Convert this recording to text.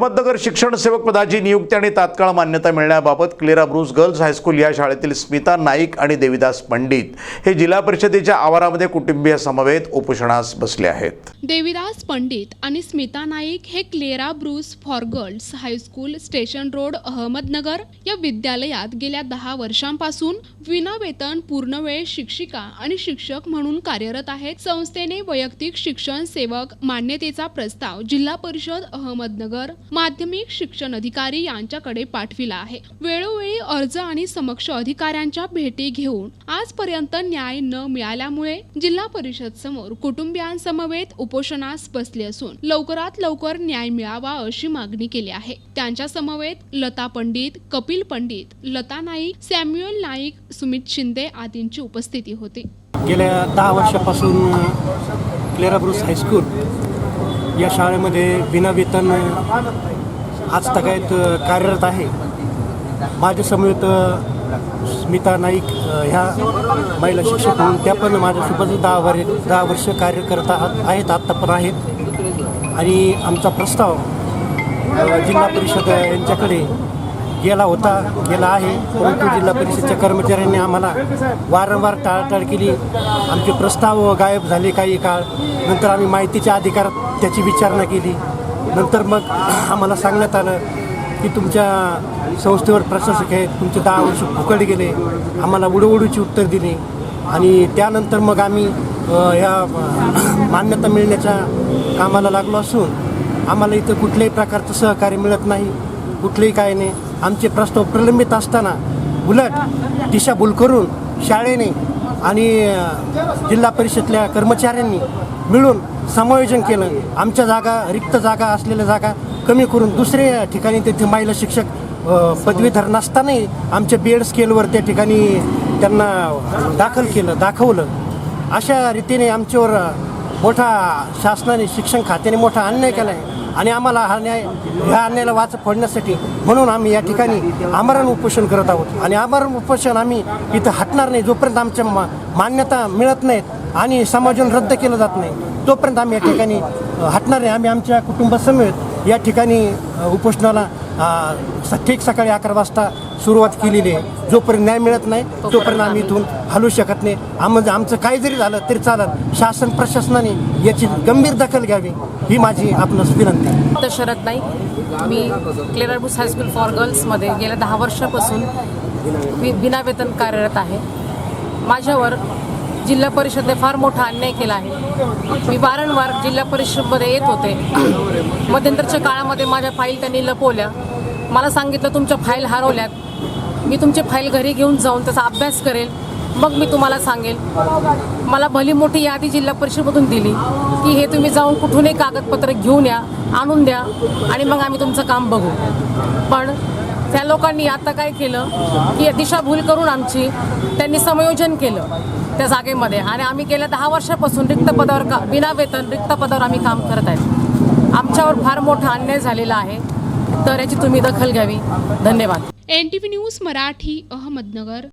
अहमदनगर शिक्षण सेवक पदाची नियुक्ती आणि तात्काळ मान्यता मिळण्याबाबत Clara Bruce girls high school या शाळेतील स्मिता नाईक आणि देविदास पंडित हे जिल्हा परिषदेच्या आवारामध्ये कुटुंबीय समवेत उपोषणास बसले आहेत. देविदास पंडित आणि स्मिता नाईक हे Clara Bruce for girls high school station road Ahmednagar या विद्यालयात गेल्या दहा वर्षांपासून विनावेतन पूर्णवेळ शिक्षिका आणि शिक्षक म्हणून कार्यरत आहेत. संस्थेने वैयक्तिक शिक्षण सेवक मान्यतेचा प्रस्ताव जिल्हा परिषद अहमदनगर माध्यमिक शिक्षण अधिकारी यांच्याकडे पाठविला आहे. वेळोवेळी अर्ज आणि समक्ष अधिकाऱ्यांच्या भेटी घेऊन आजपर्यंत न्याय न मिळाल्यामुळे जिल्हा परिषद समोर कुटुंबियांसमवेत उपोषणास बसले असून लवकरात लवकर न्याय मिळावा अशी मागणी केली आहे. त्यांच्या समवेत लता पंडित कपिल पंडित लता नाईक सॅम्युअल नाईक सुमित शिंदे आदींची उपस्थिती होती. गेल्या दहा वर्षापासून क्लेराब्रुस हायस्कूल या शाळेमध्ये विनावेतन आज तगायत कार्यरत आहे. माझ्या समवेत स्मिता नाईक ह्या महिला शिक्षक म्हणून त्या पण माझ्यासोबत दहा वर दहा वर्ष कार्य करत आहात आहेत आत्ता पण आहेत. आणि आमचा प्रस्ताव जिल्हा परिषद यांच्याकडे गेला होता गेला आहे. परंतु जिल्हा परिषदच्या कर्मचाऱ्यांनी आम्हाला वारंवार टाळाटाळ केली. आमचे प्रस्ताव गायब झाले काही काळ. नंतर आम्ही माहितीच्या अधिकारात त्याची विचारणा केली. नंतर मग आम्हाला सांगण्यात आलं की तुमच्या संस्थेवर प्रशासक आहेत तुमचे दहा वर्ष फुकट गेले. आम्हाला उडवडूची उत्तर दिली. आणि त्यानंतर मग आम्ही या मान्यता मिळण्याच्या कामाला लागलो असून आम्हाला इथं कुठल्याही प्रकारचं सहकार्य मिळत नाही. कुठलंही काय नाही. आमचे प्रस्ताव प्रलंबित असताना उलट दिशाभूल करून शाळेने आणि जिल्हा परिषदल्या कर्मचाऱ्यांनी मिळून समायोजन केलं. आमच्या जागा रिक्त जागा असलेल्या जागा कमी करून दुसऱ्या ठिकाणी तेथे महिला शिक्षक पदवीधर नसतानाही आमच्या बी एड स्केलवर त्या ठिकाणी त्यांना दाखल केलं दाखवलं. अशा रीतीने आमच्यावर मोठा शासनाने शिक्षण खात्याने मोठा अन्याय केला आहे आणि आम्हाला हा न्याय ह्या अन्यायाला वाच फोडण्यासाठी म्हणून आम्ही या ठिकाणी आमरण उपोषण करत आहोत. आणि आमरण उपोषण आम्ही इथं हटणार नाही जोपर्यंत आमच्या मा मान्यता मिळत नाहीत आणि समाजून रद्द केलं जात नाही तोपर्यंत आम्ही या ठिकाणी हटणार नाही. आम्ही आमच्या कुटुंबासमेत या ठिकाणी उपोषणाला ठीक सकाळी अकरा वाजता सुरुवात केलेली आहे. जोपर्यंत न्याय मिळत नाही तोपर्यंत आम्ही इथून हलू शकत नाही. आम आमचं काही जरी झालं तरी चालत. शासन प्रशासनाने याची गंभीर दखल घ्यावी ही माझी आपणास विनंती शरद नाईक मी Clara Bruce high school for गर्ल्समध्ये गेल्या दहा वर्षापासून वि विनावेतन कार्यरत आहे. माझ्यावर जिल्हा परिषदने फार मोठा अन्याय केला आहे. मी वारंवार जिल्हा परिषदमध्ये येत होते. मध्यंतरच्या काळामध्ये माझ्या फाईल त्यांनी लपवल्या. मला सांगितलं तुमच्या फाईल हरवल्यात. मी तुमची फाईल घरी घेऊन जाऊन त्याचा अभ्यास करेल. मग मी तुम्हाला सांगेल. मला भली मोठी यादी जिल्हा परिषदमधून दिली की हे तुम्ही जाऊन कुठूनही कागदपत्र घेऊन या आणून द्या आणि मग आम्ही तुमचं काम बघू. पण त्या लोकांनी आता काय केलं की दिशाभूल करून आमची त्यांनी समायोजन केलं त्या जागेमध्ये. आणि आम्ही गेल्या दहा वर्षापासून रिक्त पदावर का विना वेतन रिक्त पदावर आम्ही काम करत आहेत. आमच्यावर फार मोठा अन्याय झालेला आहे. तर याची तुम्ही दखल घ्यावी. धन्यवाद. N T V news Marathi Ahmednagar.